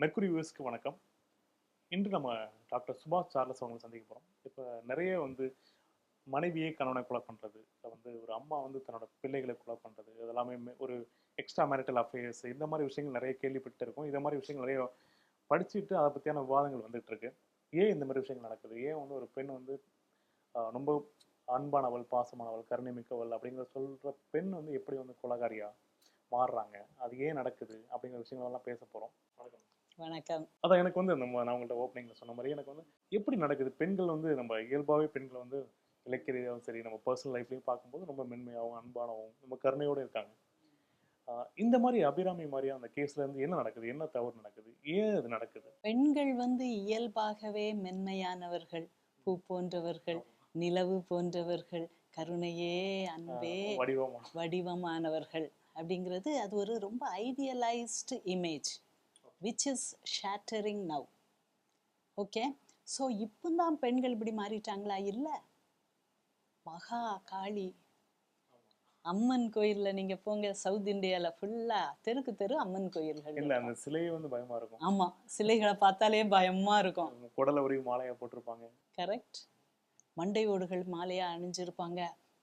Mercury வியூஸ்க்கு வணக்கம். இன்று நம்ம டாக்டர் சுபாஷ் சார்லஸ் அவங்களை சந்திக்க போகிறோம் இப்போ நிறைய வந்து மனைவியே கணவனை கொலை பண்ணுறது வந்து ஒரு அம்மா வந்து தன்னோட பிள்ளைகளை கொலை பண்ணுறது இதெல்லாமே ஒரு எக்ஸ்ட்ரா மேரிட்டல் அஃபேர்ஸ் இந்த மாதிரி விஷயங்கள் நிறைய கேள்விப்பட்டு இருக்கும். இந்த மாதிரி விஷயங்கள் நிறைய படிச்சுட்டு அதை பற்றியான விவாதங்கள் வந்துட்டு இருக்கு. ஏன் இந்த மாதிரி விஷயங்கள் நடக்குது? ஏன் வந்து ஒரு பெண் வந்து ரொம்ப அன்பானவள் பாசமானவள் கருணை மிக்கவள் அப்படிங்கிற சொல்கிற பெண் வந்து எப்படி வந்து கொலகாரியா மாறுறாங்க? அது ஏன் நடக்குது? அப்படிங்கிற விஷயங்கள்லாம் பேச போகிறோம் வணக்கம். வணக்கம். அதான் எனக்கு வந்து நம்ம நான் உங்கள்கிட்ட ஓப்பனிங்ல சொன்ன மாதிரி எனக்கு வந்து எப்படி நடக்குது? பெண்கள் வந்து நம்ம இயல்பாகவே பெண்கள் வந்து இலக்கிய ரீதியாகவும் சரி நம்ம பர்சனல் லைஃப்லையும் பார்க்கும்போது ரொம்ப மென்மையாகவும் அன்பானவும் நம்ம கருணையோடு இருக்காங்க. இந்த மாதிரி அபிராமி மாதிரியா அந்த கேஸ்ல இருந்து என்ன நடக்குது? என்ன தவறு நடக்குது? ஏன் அது நடக்குது? பெண்கள் வந்து இயல்பாகவே மென்மையானவர்கள் பூ போன்றவர்கள் நிலவு போன்றவர்கள் கருணையே அன்பே வடிவமானவர்கள் அப்படிங்கிறது அது ஒரு ரொம்ப idealised image which is shattering now okay so இப்போ தான் பெண்கள் இப்படி மாறிட்டாங்களா? இல்லை. மகா காளி. அம்மன் கோயில்ல நீங்க போங்க சவுத் இந்தியால ஃபுல்லா தெருக்கு தெரு அம்மன் கோயில்கள் இல்ல அந்த சிலையே வந்து பயமா இருக்கும். ஆமா சிலைகளை பார்த்தாலே பயமா இருக்கும். குடலை வரையும் மாலையா போட்டிருப்பாங்க. கரெக்ட் மண்டை ஓடுகள் மாலையா அணிஞ்சிருப்பாங்க.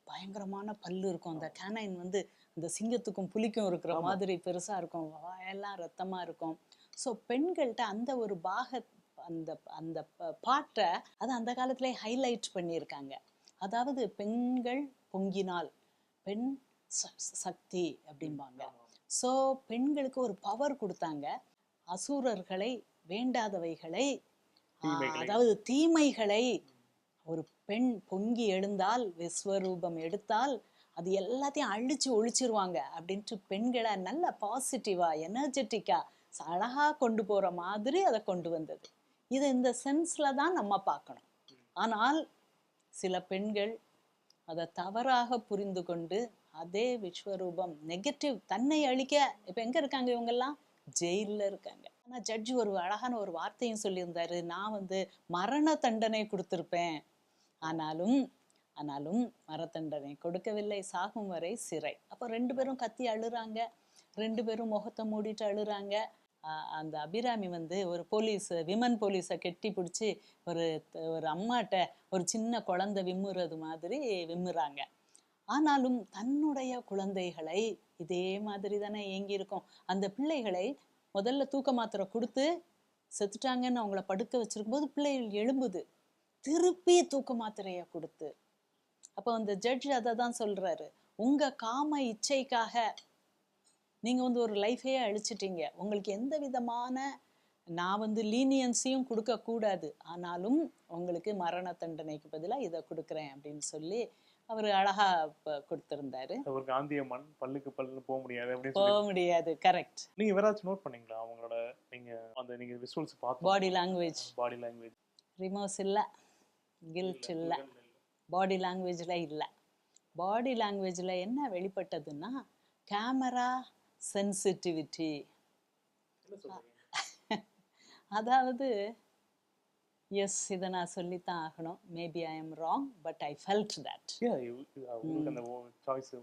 பயங்கரமான பல்லு இருக்கும். அந்த கேனைன் வந்து அந்த சிங்கத்துக்கும் புலிக்கும் இருக்கிற மாதிரி பெருசா இருக்கும். வாயெல்லாம் ரத்தமா இருக்கும். ஸோ பெண்கள்கிட்ட அந்த ஒரு பாக அந்த அந்த பாட்டை அது அந்த காலத்திலே ஹைலைட் பண்ணியிருக்காங்க. அதாவது பெண்கள் பொங்கினால் பெண் சக்தி அப்படிம்பாங்க. ஸோ பெண்களுக்கு ஒரு பவர் கொடுத்தாங்க. அசுரர்களை வேண்டாதவைகளை. அதாவது தீமைகளை ஒரு பெண் பொங்கி எழுந்தால் விஸ்வரூபம் எடுத்தால் அது எல்லாத்தையும் அழிச்சு ஒழிச்சிருவாங்க அப்படின்ட்டு பெண்களை நல்ல பாசிட்டிவா எனர்ஜெட்டிக்கா அழகா கொண்டு போற மாதிரி அதை கொண்டு வந்தது. இது இந்த சென்ஸ்ல தான் நம்ம பார்க்கணும். ஆனால் சில பெண்கள் அதை தவறாக புரிந்து கொண்டு அதே விஸ்வரூபம் நெகட்டிவ் தன்னை அழிக்க இப்போ எங்க இருக்காங்க இவங்கெல்லாம்? ஜெயில்ல இருக்காங்க. ஆனா ஜட்ஜ் ஒரு அழகான ஒரு வார்த்தையும் சொல்லியிருந்தாரு. நான் வந்து மரண தண்டனை கொடுத்திருப்பேன். ஆனாலும் ஆனாலும் மரத்தண்டனை கொடுக்கவில்லை. சாகும் வரை சிறை. அப்போ ரெண்டு பேரும் கத்தி அழுறாங்க. ரெண்டு பேரும் முகத்தை மூடிட்டு அழுறாங்க. அந்த அபிராமி வந்து ஒரு போலீஸ் விமன் போலீஸை கெட்டி பிடிச்சி ஒரு ஒரு அம்மாட்ட ஒரு சின்ன குழந்தை விம்முறது மாதிரி விம்முறாங்க. ஆனாலும் தன்னுடைய குழந்தைகளை இதே மாதிரி தானே ஏங்கியிருக்கோம். இருக்கும் அந்த பிள்ளைகளை முதல்ல தூக்க மாத்திரை கொடுத்து செத்துட்டாங்கன்னு அவங்கள படுக்க வச்சிருக்கும்போது பிள்ளைகள் எழும்புது. திருப்பி தூக்க மாத்திரையை கொடுத்து. அப்போ அந்த ஜட்ஜ் அதை தான் சொல்றாரு. உங்க காம இச்சைக்காக நீங்க வந்து ஒரு லைஃபே அழிச்சிட்டீங்க. உங்களுக்கு எந்த விதமான நான் வந்து லீனியன்ஸையும் கொடுக்க கூடாது. ஆனாலும் உங்களுக்கு மரண தண்டனைக்கு பதிலா இதை கொடுக்குறேன் அப்படின்னு சொல்லி அவர் அழகா கொடுத்திருந்தாரு. ஒரு காந்தியம்மன் பல்லுக்கு பல்லுன்னு போக முடியாது போக முடியாது. கரெக்ட் நீங்க வேறாச்சும் நோட் பண்ணீங்களா? அவங்களோட நீங்க அந்த நீங்க விசுவல்ஸ் பார்த்து பாடி லாங்குவேஜ் பாடி லாங்குவேஜ் ரிமோஸ் இல்லை. கில்ட் இல்லை பாடி லாங்குவேஜில் இல்லை. பாடி லாங்குவேஜில் என்ன வெளிப்பட்டதுன்னா கேமரா சென்சிட்டிவிட்டி அதாவது எஸ் இதை நான் சொல்லித்தான் ஆகணும். Maybe I am wrong but I felt that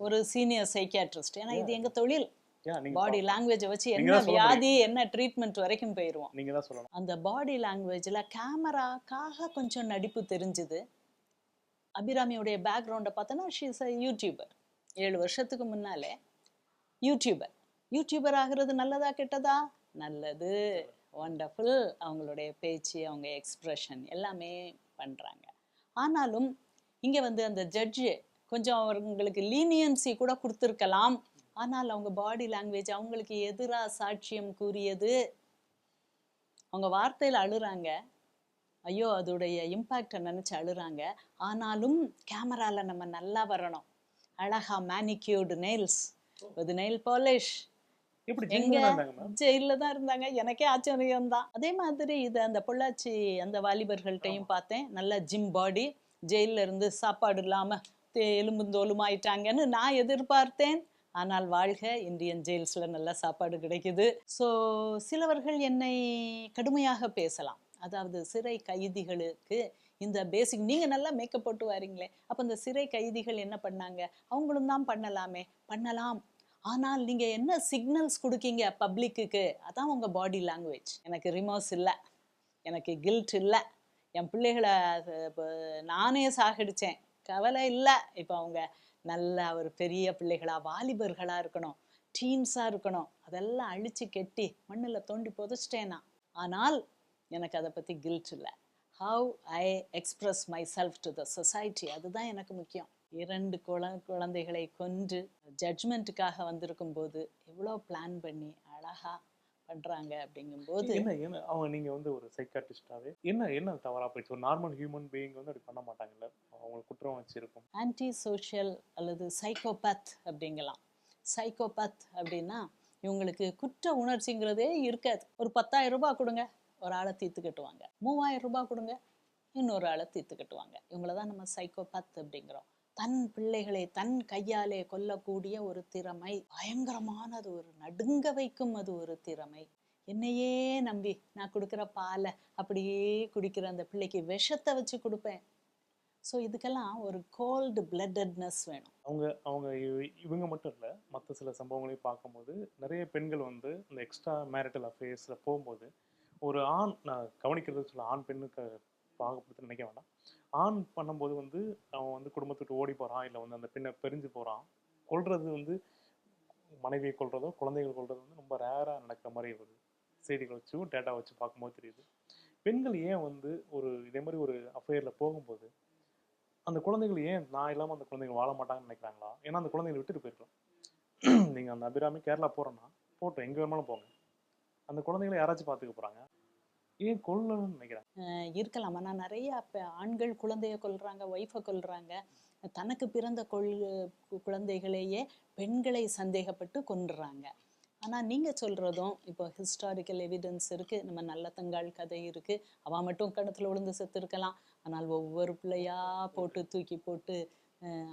ஒரு சீனியர் சைக்கியாட்ரிஸ்ட் ஏன்னா இது எங்க தொழில். பாடி லாங்குவேஜை வச்சு என்ன வியாதி என்ன ட்ரீட்மெண்ட் வரைக்கும் போயிடுவோம் அந்த பாடி லாங்குவேஜில் கேமராக்காக கொஞ்சம் நடிப்பு தெரிஞ்சுது. அபிராமியுடைய பேக்ரவுண்டை பார்த்தோன்னா ஷீஸ் அ யூடியூபர் ஏழு வருஷத்துக்கு முன்னாலே யூடியூபர் யூடியூபர் ஆகிறது நல்லதா கெட்டதா? நல்லது. ஒண்டர்ஃபுல் அவங்களுடைய பேச்சு அவங்க எக்ஸ்ப்ரெஷன் எல்லாமே பண்ணுறாங்க ஆனாலும் இங்கே வந்து அந்த ஜட்ஜு கொஞ்சம் அவங்களுக்கு லீனியன்சி கூட கொடுத்துருக்கலாம். ஆனால் அவங்க பாடி லாங்குவேஜ் அவங்களுக்கு எதிராக சாட்சியம் கூறியது அவங்க வார்த்தையில் அழுறாங்க. ஐயோ அதோடைய இம்பேக்டை நினச்சி அழுறாங்க. ஆனாலும் கேமரால நம்ம நல்லா வரணும். அழகா manicured nails with nail polish ஜெயிலில் தான் இருந்தாங்க. எனக்கே ஆச்சரியம் தான் அதே மாதிரி இது அந்த பொள்ளாச்சி அந்த வாலிபர்கள்ட்டையும் பார்த்தேன். நல்ல ஜிம் பாடி ஜெயில்ல இருந்து சாப்பாடு இல்லாம எலும்பும் தோலுமாயிட்டாங்கன்னு நான் எதிர்பார்த்தேன். ஆனால் வாழ்க இந்தியன் ஜெயில்ஸ்ல நல்ல சாப்பாடு கிடைக்குது. ஸோ சிலவர்கள் என்னை கடுமையாக பேசலாம். அதாவது சிறை கைதிகளுக்கு இந்த பேசிக் நீங்க நல்லா மேக்கப் போட்டு வாரீங்களே. அப்ப இந்த சிறை கைதிகள் என்ன பண்ணாங்க? அவங்களும் தான் பண்ணலாமே. பண்ணலாம். ஆனால் நீங்கள் என்ன சிக்னல்ஸ் கொடுக்கீங்க பப்ளிக்குக்கு அதான் உங்கள் பாடி லாங்குவேஜ் எனக்கு ரிமோர்ஸ் இல்லை. எனக்கு கில்ட் இல்லை. என் பிள்ளைகளை நானே சாகடிச்சேன். கவலை இல்லை. இப்போ அவங்க நல்ல ஒரு பெரிய பிள்ளைகளாக வாலிபர்களாக இருக்கணும். டீன்ஸாக இருக்கணும். அதெல்லாம் அழித்து கெட்டி மண்ணில் தோண்டி புதைச்சிட்டேனா ஆனால் எனக்கு அதை பற்றி கில்ட் இல்லை. How I express myself to the society அதுதான் எனக்கு முக்கியம். இரண்டு குழ குழந்தைகளை கொன்று ஜட்ஜ்மெண்ட்டுக்காக வந்திருக்கும் போது எவ்வளோ பிளான் பண்ணி அழகா பண்றாங்க அப்படிங்கும்போது என்ன என்ன அவங்க நீங்க வந்து ஒரு சைக்காட்டிஸ்டாவே என்ன என்ன தவறா போயிடுச்சு? ஒரு நார்மல் ஹியூமன் பீயிங் வந்து அப்படி பண்ண மாட்டாங்கல்ல? அவங்களுக்கு குற்றம் வச்சிருக்கும். ஆன்டி சோஷியல் அல்லது சைக்கோபேத் அப்படிங்கலாம். சைக்கோபேத் அப்படின்னா இவங்களுக்கு குற்ற உணர்ச்சிங்கிறதே இருக்காது. ஒரு பத்தாயிரம் ரூபாய் கொடுங்க ஒரு ஆளை தீர்த்து கட்டுவாங்க. மூவாயிரம் ரூபாய் கொடுங்க இன்னொரு ஆளை தீர்த்து கட்டுவாங்க. இவங்கள தான் நம்ம சைக்கோபேத் அப்படிங்கிறோம். தன் பிள்ளைகளை தன் கையாலே கொல்லக்கூடிய ஒரு திறமை பயங்கரமானது ஒரு நடுங்க வைக்கும் அது ஒரு திறமை. என்னையே நம்பி நான் கொடுக்குற பாலை அப்படியே குடிக்கிற அந்த பிள்ளைக்கு விஷத்தை வச்சு கொடுப்பேன். ஸோ இதுக்கெல்லாம் ஒரு கோல்டு பிளட்டட்னஸ் வேணும். அவங்க அவங்க இவ- இவங்க மட்டும் இல்லை மற்ற சில சம்பவங்களையும் பார்க்கும்போது நிறைய பெண்கள் வந்து இந்த எக்ஸ்ட்ரா மேரிட்டல் அஃபேர்ஸில் போகும்போது ஒரு ஆண் நான் கவனிக்கிறது சொல்ல ஆண் பெண்ணுக்கு பாகப்படுத்த நினைக்க வேண்டாம். ஆண் பண்ணும்போது வந்து அவன் வந்து குடும்பத்தை விட்டு ஓடி போகிறான் இல்லை வந்து அந்த பெண்ணை பிரிஞ்சு போகிறான் கொல்றது வந்து மனைவியை கொள்றதோ குழந்தைகள் கொல்றது வந்து ரொம்ப ரேராக நடக்கிற மாதிரி ஒரு செய்திகள் வச்சு டேட்டா வச்சு பார்க்கும்போது தெரியுது. பெண்கள் ஏன் வந்து ஒரு இதே மாதிரி ஒரு அஃபேரில் போகும்போது அந்த குழந்தைகள் ஏன் நான் இல்லாமல் அந்த குழந்தைங்க வாழ மாட்டாங்கன்னு நினைக்கிறாங்களா? ஏன்னா அந்த குழந்தைகளை விட்டுட்டு போயிருக்கலாம். நீங்கள் அந்த அபிராமி கேரளா போகிறோன்னா போட்டோம் எங்கே வேணாலும் போங்க. அந்த குழந்தைகளை யாராச்சும் பார்த்துக்க போகிறாங்க ஏன் கொல்லணும்னு நினைக்கிறேன். இருக்கலாம். ஆனால் நிறைய ஆண்கள் குழந்தைய கொல்றாங்க ஒய்ஃபை கொல்றாங்க. தனக்கு பிறந்த கொள் குழந்தைகளையே பெண்களை சந்தேகப்பட்டு கொன்றுறாங்க. ஆனால் நீங்கள் சொல்கிறதும் இப்போ ஹிஸ்டாரிக்கல் எவிடன்ஸ் இருக்குது நம்ம நல்ல தங்காள் கதை இருக்குது அவன் மட்டும் கிணத்துல விழுந்து செத்து இருக்கலாம் ஆனால் ஒவ்வொரு பிள்ளையா போட்டு தூக்கி போட்டு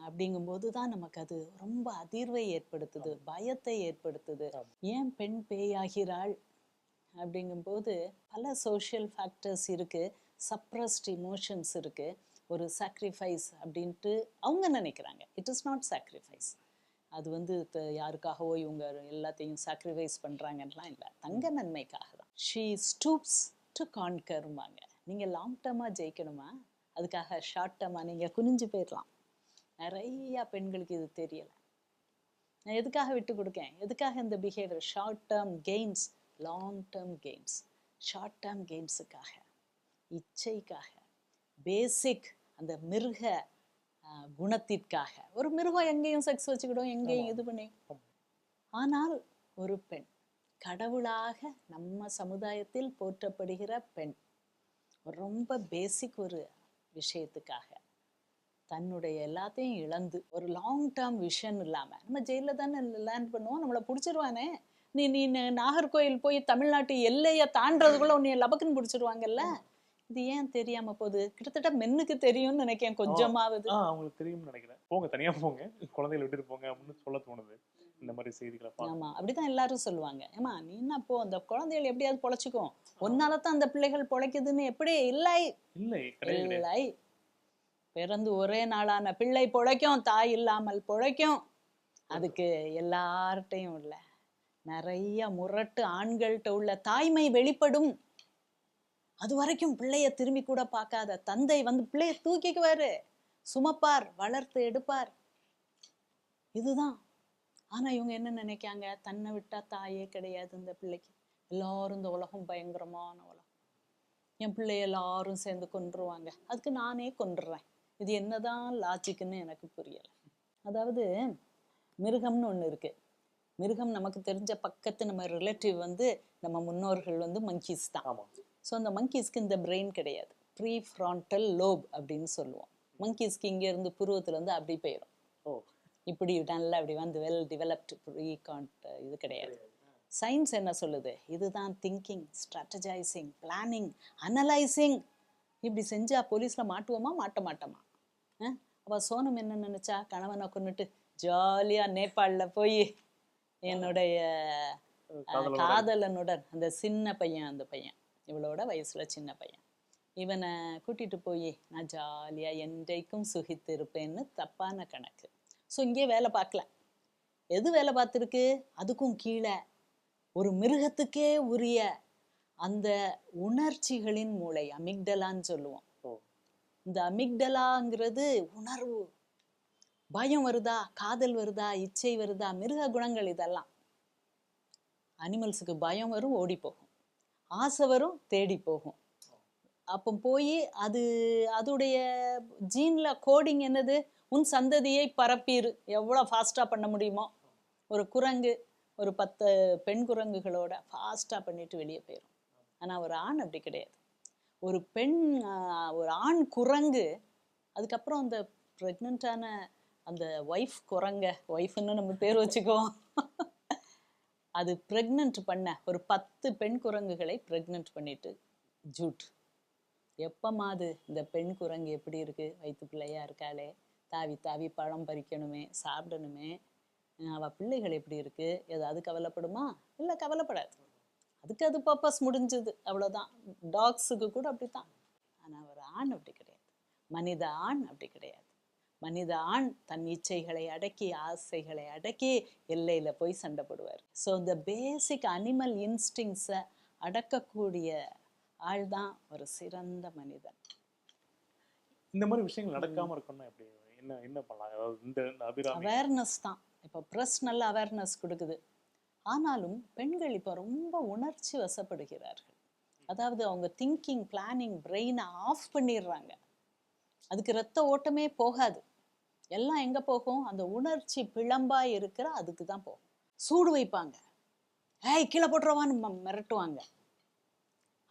அப்படிங்கும்போது தான் நமக்கு அது ரொம்ப அதிர்வை ஏற்படுத்துது பயத்தை ஏற்படுத்துது. ஏன் பெண் பேயாகிறாள்? அப்படிங்கும்போது பல சோஷியல் ஃபேக்டர்ஸ் இருக்குது சப்ரஸ்ட் இமோஷன்ஸ் இருக்குது ஒரு சாக்ரிஃபைஸ் அப்படின்ட்டு அவங்க நினைக்கிறாங்க. இட் இஸ் நாட் சாக்ரிஃபைஸ் அது வந்து யாருக்காகவோ இவங்க எல்லாத்தையும் சாக்ரிஃபைஸ் பண்ணுறாங்கலாம் இல்லை தங்க நன்மைக்காக தான் ஷீ ஸ்டூப்ஸ் டு கான்கருமாங்க நீங்கள் லாங் டேர்மாக ஜெயிக்கணுமா? அதுக்காக ஷார்ட் டேர்மாக நீங்கள் குனிஞ்சு போயிடலாம் நிறையா பெண்களுக்கு இது தெரியலை. நான் எதுக்காக விட்டு கொடுக்கேன்? எதுக்காக இந்த behaviour short term gains long term gains short term கெயின்ஸுக்காக இச்சைக்காக பேசிக் அந்த மிருக குணத்திற்காக. ஒரு மிருகம் எங்கேயும் செக்ஸ் வச்சுக்கிடும் எங்கேயும் இது பண்ணி. ஆனால் ஒரு பெண் கடவுளாக நம்ம சமுதாயத்தில் போற்றப்படுகிற பெண் ரொம்ப பேசிக் ஒரு விஷயத்துக்காக தன்னுடைய எல்லாத்தையும் இழந்து ஒரு லாங் டேர்ம் விஷன் இல்லாம நம்ம ஜெயிலில் தானே லேண்ட் பண்ணுவோம் நம்மளை பிடிச்சிருவானே. நீ நீ நாகர்கோயில் போய் தமிழ்நாட்டு எல்லையை தாண்டறதுக்குள்ள உன்னை லபக்குன்னு பிடிச்சிருவாங்கல்ல? இது ஏன் தெரியாம போகுது? கிட்டத்தட்ட மென்னுக்கு தெரியும்னு நினைக்கிறேன் கொஞ்சமாவது. அவங்களுக்கு தெரியும்னு நினைக்கிறேன். போங்க தனியாக போங்க. குழந்தைகளை விட்டுட்டு போங்க அப்படின்னு சொல்ல தோணுது. இந்த மாதிரி செய்திகளை ஆமா அப்படிதான் எல்லாரும் சொல்லுவாங்க. ஏமா நீ என்ன போ அந்த குழந்தைகள் எப்படியாவது பொழைச்சிக்கும் உன்னால தான் அந்த பிள்ளைகள் பொழைக்குதுன்னு எப்படி இல்லை. இல்லை இல்லை. பிறந்து ஒரே நாளான பிள்ளை பொழைக்கும் தாய் இல்லாமல் பொழைக்கும். அதுக்கு எல்லார்ட்டையும் இல்ல. நிறைய முரட்டு ஆண்கள்கிட்ட உள்ள தாய்மை வெளிப்படும். அது வரைக்கும் பிள்ளைய திரும்பி கூட பார்க்காத. தந்தை வந்து பிள்ளைய தூக்கிக்குவாரு. சுமப்பார் வளர்த்து எடுப்பார். இதுதான். ஆனா இவங்க என்ன நினைக்காங்க? தன்னை விட்டா தாயே கிடையாது இந்த பிள்ளைக்கு. எல்லாரும் இந்த உலகம் பயங்கரமான உலகம். என் பிள்ளைய எல்லாரும் சேர்ந்து கொன்றுவாங்க. அதுக்கு நானே கொன்றுறேன். இது என்னதான் லாஜிக்குன்னு எனக்கு புரியல. அதாவது மிருகம்னு ஒண்ணு இருக்கு. மிருகம் நமக்கு தெரிஞ்ச பக்கத்து நம்ம ரிலேட்டிவ் வந்து நம்ம முன்னோர்கள் வந்து மங்கீஸ் தான். ஸோ அந்த மங்கீஸ்க்கு இந்த பிரெயின் கிடையாது. ப்ரீ ஃப்ரான்டல் லோப் அப்படின்னு சொல்லுவோம். மங்கீஸ்க்கு இங்க இருந்து புருவத்துல இருந்து அப்படி போயிடும் ஓ. இப்படி நல்லா இப்படி வந்து வெல் டெவலப்டு ப்ரீ இது கிடையாது. சயின்ஸ் என்ன சொல்லுது? இதுதான் திங்கிங் ஸ்ட்ராட்டஜைசிங் பிளானிங் அனலைசிங் இப்படி செஞ்சா போலீஸ்ல மாட்டுவோமா மாட்ட மாட்டோமா? அவ சோனம் என்ன நினைச்சா? கணவனை கொன்னுட்டு ஜாலியா நேபாளில் போய் என்னுடைய காதலனுடன். அந்த சின்ன பையன் அந்த பையன். இவளோட வயசுல சின்ன பையன். இவனை கூட்டிட்டு போய் நான் ஜாலியா என்றைக்கும் சுகித்து இருப்பேன்னு தப்பான கணக்கு. ஸோ இங்கே வேலை பார்க்கல. எது வேலை பார்த்துருக்கு? அதுக்கும் கீழே ஒரு மிருகத்துக்கே உரிய அந்த உணர்ச்சிகளின் மூளை அமிக்டலான்னு சொல்லுவோம். இந்த அமிக்டலாங்கிறது உணர்வு. பயம் வருதா? காதல் வருதா? இச்சை வருதா? மிருக குணங்கள் இதெல்லாம். அனிமல்ஸுக்கு பயம் வரும் ஓடி போகும் ஆசை வரும் தேடி போகும். அப்போ போய் அது அதோடைய ஜீன்ல கோடிங் என்னது? உன் சந்ததியை பரப்பிரு. எவ்வளோ ஃபாஸ்ட்டாக பண்ண முடியுமோ? ஒரு குரங்கு ஒரு பத்து பெண் குரங்குகளோட ஃபாஸ்ட்டாக பண்ணிட்டு வெளியே போயிடும் ஆனால் ஒரு ஆண் அப்படி கிடையாது. ஒரு பெண் ஒரு ஆண் குரங்கு அதுக்கப்புறம் அந்த ப்ரெக்னெண்ட்டான அந்த ஒய்ஃப் குரங்க. ஒய்ஃப்னு நம்ம பேர் வச்சுக்குவோம். அது ப்ரெக்னென்ட் பண்ண ஒரு பத்து பெண் குரங்குகளை ப்ரெக்னென்ட் பண்ணிட்டு ஜூட். எப்பமாது இந்த பெண் குரங்கு எப்படி இருக்கு? வயிற்று பிள்ளையா இருக்காளே. தாவி தாவி பழம் பறிக்கணுமே சாப்பிடணுமே. அவள் அவ பிள்ளைகள் எப்படி இருக்கு? ஏதாவது கவலைப்படுமா? இல்லை கவலைப்படாது. அதுக்கு அது பர்பஸ் முடிஞ்சது. அவ்வளோதான் டாக்ஸுக்கு கூட அப்படித்தான். ஆனால் ஒரு ஆண் அப்படி கிடையாது. மனித ஆண் அப்படி கிடையாது. மனித ஆண் தன் இச்சைகளை அடக்கி ஆசைகளை அடக்கி எல்லையில போய் சண்டை போடுவார். ஸோ இந்த பேசிக் அனிமல் இன்ஸ்டிங்ஸை அடக்கக்கூடிய ஆள் தான் ஒரு சிறந்த மனிதன். இந்த மாதிரி விஷயங்கள் நடக்காம இருக்கணும்னா எப்படி? என்ன என்ன பண்ணலாம்? அதாவது இந்த அவேர்னஸ் தான். இப்போ ப்ரெஸ் நல்ல அவேர்னஸ் கொடுக்குது. ஆனாலும் பெண்கள் இப்போ ரொம்ப உணர்ச்சி வசப்படுகிறார்கள். அதாவது அவங்க திங்கிங் பிளானிங் பிரெயினை ஆஃப் பண்ணிடுறாங்க. அதுக்கு ரத்த ஓட்டமே போகாது. எல்லாம் எங்கே போகும்? அந்த உணர்ச்சி பிழம்பா இருக்கிற அதுக்கு தான் போகும். சூடு வைப்பாங்க. ஏய் கீழே போட்டுருவான்னு மிரட்டுவாங்க.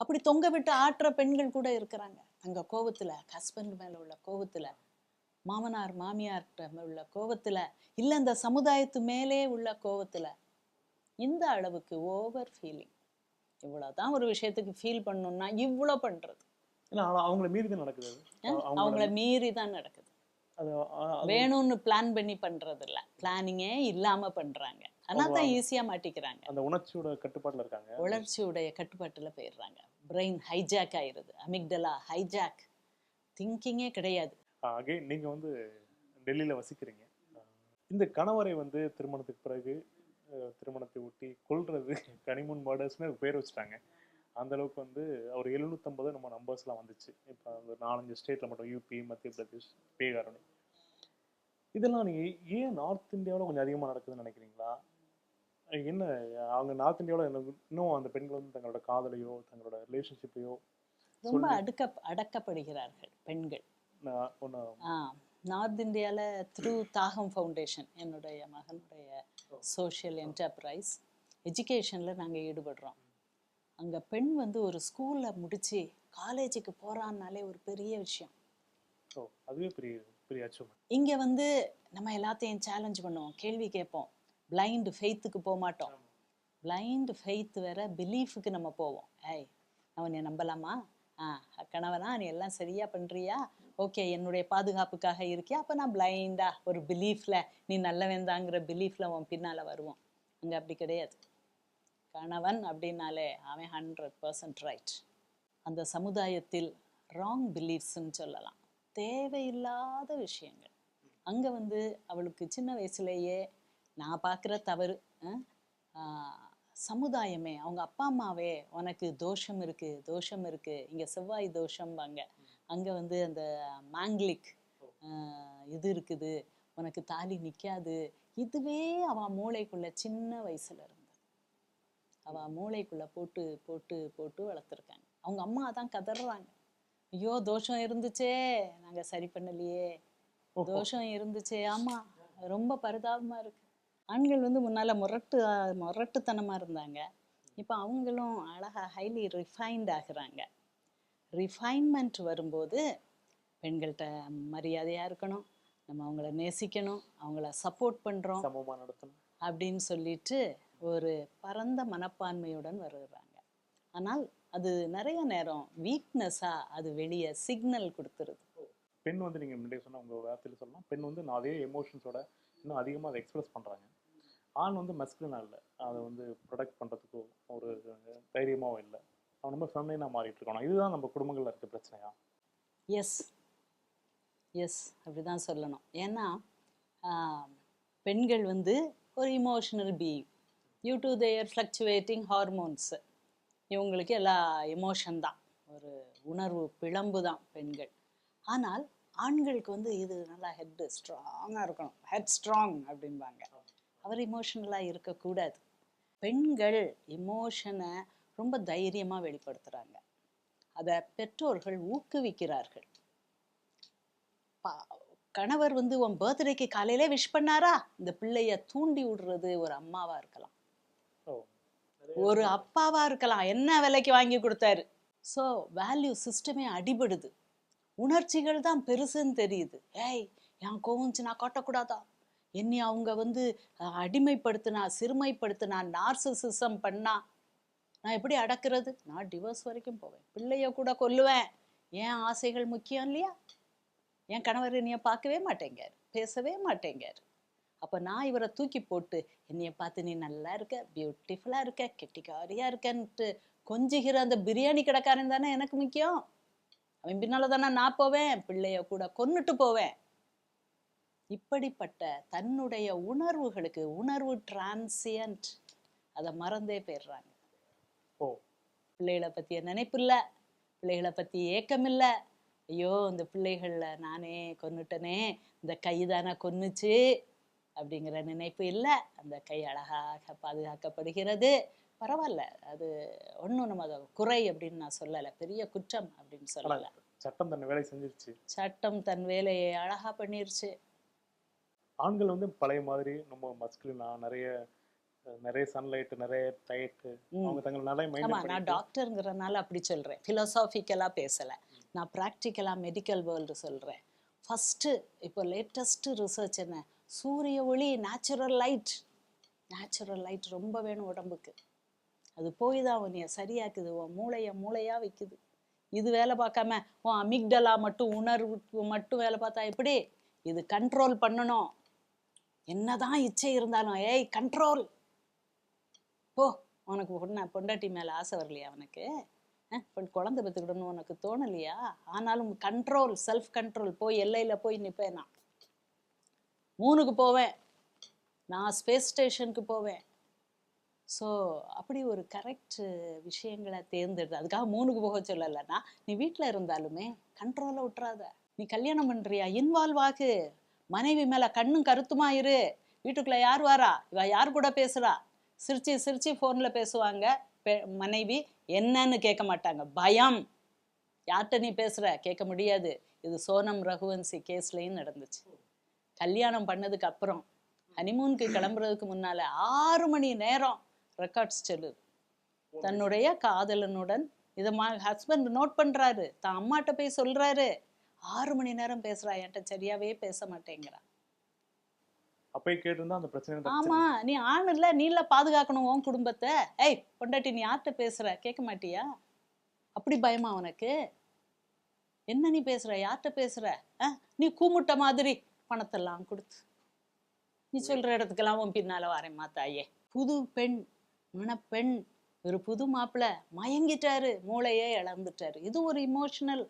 அப்படி தொங்க விட்டு ஆட்டுற பெண்கள் கூட இருக்கிறாங்க. தங்க கோவத்துல ஹஸ்பண்ட் மேல உள்ள கோவத்துல மாமனார் மாமியார்கிட்ட உள்ள கோவத்துல இல்ல இந்த சமுதாயத்து மேலே உள்ள கோவத்துல இந்த அளவுக்கு ஓவர் ஃபீலிங் இவ்வளவுதான் ஒரு விஷயத்துக்கு ஃபீல் பண்ணணும்னா இவ்வளோ பண்றது. அவங்கள மீறி தான் நடக்குது அவங்கள மீறி தான் நடக்குது. வேணும்னு பிளான் பண்ணி பண்றது இல்ல பிளானிங்கே இல்லாம பண்றாங்க. அதனால தான் ஈஸியா மாட்டிக்கிறாங்க. அந்த உணர்ச்சியோட கட்டுப்பாட்டுல இருக்காங்க. உணர்ச்சியுடைய கட்டுப்பாட்டுல போயிடுறாங்க. பிரெயின் ஹைஜாக் ஆயிருது. அமிக்டலா ஹைஜாக் திங்கிங்கே கிடையாது. அகைன் நீங்க வந்து டெல்லியில வசிக்கிறீங்க. இந்த கணவரை வந்து திருமணத்துக்கு பிறகு திருமணத்தை ஒட்டி கொல்றது கனிமுன் மர்டர்ஸ்னு பேர் வச்சுட்டாங்க. அந்த அளவுக்கு வந்து ஒரு எழுநூத்தம்பது நம்ம நம்பர்ஸ்லாம் வந்துச்சு. இப்போ அந்த நாலஞ்சு ஸ்டேட்ல மட்டும் யூபி மத்திய பிரதேஷ் பீகாரணி இதெல்லாம் நீங்க ஏன் நார்த் இந்தியாவில் கொஞ்சம் அதிகமாக நடக்குதுன்னு நினைக்கிறீங்களா? என்ன அவங்க நார்த் இந்தியாவில் இன்னும் அந்த பெண்கள் வந்து தங்களோட காதலையோ தங்களோட ரிலேஷன்ஷிப்பையோ ரொம்ப அடுக்க அடக்கப்படுகிறார்கள் பெண்கள். நார்த் இந்தியாவில் த்ரூ தாகம் ஃபவுண்டேஷன் என்னுடைய மகனுடைய சோஷியல் என்டர்பிரைஸ் எஜுகேஷனில் நாங்கள் ஈடுபடுறோம். அங்கே பெண் வந்து ஒரு ஸ்கூலில் முடித்து காலேஜுக்கு போகிறான்னாலே ஒரு பெரிய விஷயம். ஓ அதுவே பெரிய பெரிய அச்சீவ்மெண்ட் இங்கே வந்து நம்ம எல்லாத்தையும் சேலஞ்ச் பண்ணுவோம் கேள்வி கேட்போம். பிளைண்ட் ஃபெய்த்துக்கு போக மாட்டோம். பிளைண்ட் ஃபெய்த் வேற பிலீஃபுக்கு நம்ம போவோம். ஏய் உன்னை நம்பலாமா? ஆ கணவனா நீ எல்லாம் சரியா பண்றியா? ஓகே என்னுடைய பாதுகாப்புக்காக இருக்கியா? அப்போ நான் பிளைண்டா ஒரு பிலீஃப்ல நீ நல்லவன்தாங்கிற பிலீஃப்ல உன் பின்னால வருவோம் அங்கே அப்படி கிடையாது. கணவன் அப்படின்னாலே அவன் ஹண்ட்ரட் பர்சன்ட் ரைட் அந்த சமுதாயத்தில் ராங் பிலீஃப்ஸ்ன்னு சொல்லலாம். தேவையில்லாத விஷயங்கள். அங்கே வந்து அவளுக்கு சின்ன வயசுலேயே நான் பார்க்குற தவறு சமுதாயமே அவங்க அப்பா அம்மாவே உனக்கு தோஷம் இருக்குது தோஷம் இருக்குது இங்கே செவ்வாய் தோஷம்பாங்க. அங்கே வந்து அந்த மாங்கிலிக் இது இருக்குது உனக்கு தாலி நிற்காது இதுவே அவன் மூளைக்குள்ள சின்ன வயசுல இருந்தது அவ மூளைக்குள்ள போட்டு போட்டு போட்டு வளர்த்துருக்காங்க. அவங்க அம்மா தான் கதறாங்க. ஐயோ தோஷம் இருந்துச்சே நாங்க சரி பண்ணலையே. தோஷம் இருந்துச்சே ஆமா. ரொம்ப பரிதாபமா இருக்கு. ஆண்கள் வந்து முன்னால முரட்டு முரட்டுத்தனமா இருந்தாங்க. இப்போ அவங்களும் அழகா ஹைலி ரிஃபைன்ட் ஆகுறாங்க. ரிஃபைன்மெண்ட் வரும்போது பெண்கள்கிட்ட மரியாதையா இருக்கணும். நம்ம அவங்கள நேசிக்கணும். அவங்கள சப்போர்ட் பண்றோம். சமமா நடத்தணும். அப்படின்னு சொல்லிட்டு ஒரு பரந்த மனப்பான்மையுடன் வருகிறாங்க ஆனால் அது நிறைய நேரம் வீக்னஸா அது வெளியே சிக்னல் கொடுத்துருது. பெண் வந்து நீங்க முன்னாடியே சொன்ன உங்க வார்த்தையில சொல்லலாம். பெண் வந்து நான் அதே எமோஷன்ஸோட இன்னும் அதிகமா அதை எக்ஸ்பிரஸ் பண்றாங்க. ஆண் வந்து மஸ்குலினா இல்லை. அதை வந்து ப்ரொடக்ட் பண்றதுக்கோ ஒரு தைரியமாவும் இல்லை. அவன் ரொம்ப ஃபெமினா மாறிட்டு இருக்கணும் இதுதான் நம்ம குடும்பங்கள்ல இருக்க பிரச்சனையா? எஸ் எஸ் அப்படிதான் சொல்லணும். ஏன்னா பெண்கள் வந்து ஒரு emotional being due to their fluctuating hormones இவங்களுக்கு எல்லா எமோஷன் தான். ஒரு உணர்வு பிழம்பு தான் பெண்கள். ஆனால் ஆண்களுக்கு வந்து இது நல்லா ஹெட் ஸ்ட்ராங்காக இருக்கணும். ஹெட் ஸ்ட்ராங் அப்படிம்பாங்க. அவர் இமோஷனலாக இருக்கக்கூடாது. பெண்கள் இமோஷனை ரொம்ப தைரியமாக வெளிப்படுத்துகிறாங்க அதை பெற்றோர்கள் ஊக்குவிக்கிறார்கள். பா- கணவர் வந்து உன் பர்த்டேக்கு காலையிலே விஷ் பண்ணாரா? இந்த பிள்ளைய தூண்டி விடுறது ஒரு அம்மாவா இருக்கலாம். ஒரு அப்பாவா இருக்கலாம். என்ன விலைக்கு வாங்கி கொடுத்தாரு? ஸோ வேல்யூ சிஸ்டமே அடிபடுது. உணர்ச்சிகள் தான் பெருசுன்னு தெரியுது. ஏய் என் கோவம்ச்சு நான் காட்டக்கூடாதா? என்னை அவங்க வந்து அடிமைப்படுத்தினா சிறுமைப்படுத்தினா நார்சிசிசம் பண்ணா நான் எப்படி அடக்குறது? நான் டிவோர்ஸ் வரைக்கும் போவேன். பிள்ளைய கூட கொல்லுவேன். ஏன் ஆசைகள் முக்கியம் இல்லையா? என் கணவர் என்னைய பார்க்கவே மாட்டேங்கார் பேசவே மாட்டேங்கார் அப்போ நான் இவரை தூக்கி போட்டு என்னைய பார்த்து நீ நல்லா இருக்க பியூட்டிஃபுல்லாக இருக்க கெட்டிக்காரியா இருக்கன்ட்டு கொஞ்சிக்கிற அந்த பிரியாணி கடைக்காரன் தானே எனக்கு முக்கியம். அவன் பின்னால தானே நான் போவேன் பிள்ளைய கூட கொன்னுட்டு போவேன். இப்படிப்பட்ட தன்னுடைய உணர்வுகளுக்கு உணர்வு டிரான்சியன்ட் அதை மறந்தே போயிடுறாங்க. ஓ. பிள்ளைகளை பற்றிய நினைப்பு இல்லை பிள்ளைகளை பற்றி ஏக்கம் இல்லை ஐயோ இந்த பிள்ளைகளில் நானே கொன்னுட்டனே இந்த கை தானே கொன்னுச்சு அப்படிங்கிற நினைப்பு இல்லை. அந்த கை அழகாக பாதுகாக்கப்படுகிறது. பரவாயில்ல. அது ஒன்றும் நம்ம அதை குறை அப்படின்னு நான் சொல்லலை. பெரிய குற்றம் அப்படின்னு சொல்லலை. சட்டம் தன் வேலை செஞ்சிருச்சு. சட்டம் தன் வேலையை அழகா பண்ணிருச்சு. ஆண்கள் வந்து பழைய மாதிரி நம்ம மஸ்குலினா நிறைய நிறைய சன்லைட் நிறைய டயட். அவங்க தங்கள் மைண்ட் நான் டாக்டருங்கிறனால அப்படி சொல்றேன். ஃபிலோசாஃபிக்கலாக பேசலை. நான் ப்ராக்டிக்கலாக மெடிக்கல் வேர்ல்டு சொல்கிறேன் ஃபஸ்ட்டு இப்போ லேட்டஸ்ட்டு ரிசர்ச் என்ன? சூரிய ஒளி நேச்சுரல் லைட் நேச்சுரல் லைட் ரொம்ப வேணும் உடம்புக்கு. அது போய் தான் உன்னைய சரியாக்குது. உன் மூளையை மூளையாக வைக்குது. இது வேலை பார்க்காம உன் அமிக்டலா மட்டும் உணர்வு மட்டும் வேலை பார்த்தா எப்படி? இது கண்ட்ரோல் பண்ணணும். என்னதான் இச்சை இருந்தாலும் ஏய் கண்ட்ரோல் போ உனக்கு பொண்ண பொண்டாட்டி மேலே ஆசை வரலையா அவனுக்கு? இப்போ குழந்தை பெற்றுக்கிடணும் உனக்கு தோணலையா? ஆனாலும் கண்ட்ரோல் செல்ஃப் கண்ட்ரோல் போய் எல்லையில போய் நிற்பேன் நான். மூணுக்கு போவேன். நான் ஸ்பேஸ் ஸ்டேஷனுக்கு போவேன். ஸோ அப்படி ஒரு கரெக்ட் விஷயங்களை தேர்ந்தெடுத்து அதுக்காக மூணுக்கு போக சொல்லலைன்னா நீ வீட்டில் இருந்தாலுமே கண்ட்ரோலை விட்டுறாத. நீ கல்யாணம் பண்றியா? இன்வால்வ் ஆகு. மனைவி மேல கண்ணும் கருத்துமா இரு. வீட்டுக்குள்ள யார் வாரா? இவ யார் கூட பேசுறா? சிரிச்சு சிரிச்சு ஃபோன்ல பேசுவாங்க. மனைவி. என்னன்னு கேட்க மாட்டாங்க. பயம். யார்கிட்ட நீ பேசுற? கேட்க முடியாது. இது சோனம் ரகுவன்சி கேஸ்லயும் நடந்துச்சு. கல்யாணம் பண்ணதுக்கு அப்புறம் ஹனிமூனுக்கு கிளம்புறதுக்கு முன்னால ஆறு மணி நேரம் ரெக்கார்ட்ஸ் சொல்லுது தன்னுடைய காதலனுடன் இதை ஹஸ்பண்ட் நோட் பண்றாரு. தான் அம்மாட்ட போய் சொல்றாரு. ஆறு மணி நேரம் பேசுறா. என்கிட்ட சரியாவே பேச மாட்டேங்கிறான் அப்பயே கேட்டிருந்தா அந்த பிரச்சனை ஆமா நீ ஆண் இல்ல நீ இல்ல பாதுகாக்கணும் உன் குடும்பத்தை. ஏய் பொண்டாட்டி நீ யார்கிட்ட பேசுற? கேட்க மாட்டியா? அப்படி பயமா உனக்கு? என்ன நீ பேசுற? யார்கிட்ட பேசுற? நீ கூமுட்ட மாதிரி பணத்தெல்லாம் கொடுத்து. நீ சொல்ற இடத்துக்கெல்லாம் உன் பின்னால வரேம்மா தாயே. புது பெண் மணப்பெண் ஒரு புது மாப்பிள்ளை மயங்கிட்டாரு மூளையே இழந்துட்டாரு. இது ஒரு இமோஷனல்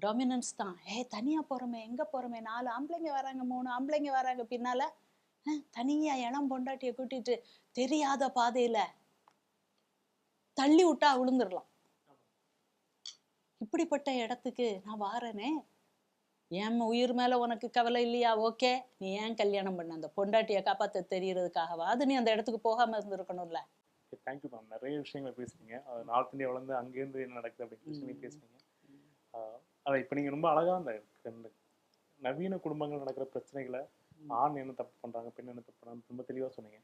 டாமினன்ஸ் தான். ஏ தனியா போறோமே எங்க போறோமே? நாலு ஆம்பளைங்க வராங்க மூணு ஆம்பளைங்க வராங்க. பின்னால தனியா இளம் பொண்டாட்டிய கூட்டிட்டு தெரியாத பாதையில தள்ளி விட்டா விழுந்துடலாம். இப்படிப்பட்ட இடத்துக்கு நான் வாரேனே. என் உயிர் மேல உனக்கு கவலை இல்லையா? ஓகே. நீ ஏன் கல்யாணம் பண்ண? அந்த பொண்டாட்டிய காப்பாத்த தெரியறதுக்காகவா? அது நீ அந்த இடத்துக்கு போகாம இருந்திருக்கணும்ல. தேங்க்யூ மேம் நிறைய விஷயங்களை பேசுனீங்க. அது நார்த் இந்தியா வளர்ந்து அங்கேருந்து என்ன நடக்குது அப்படின்னு ஆஹ் அதை இப்போ நீங்கள் ரொம்ப அழகாக அந்த நவீன குடும்பங்கள் நடக்கிற பிரச்சனைகளை ஆண் என்ன தப்பு பண்ணுறாங்க பெண் என்ன தப்பு பண்ணுறாங்க ரொம்ப தெளிவாக சொன்னீங்க.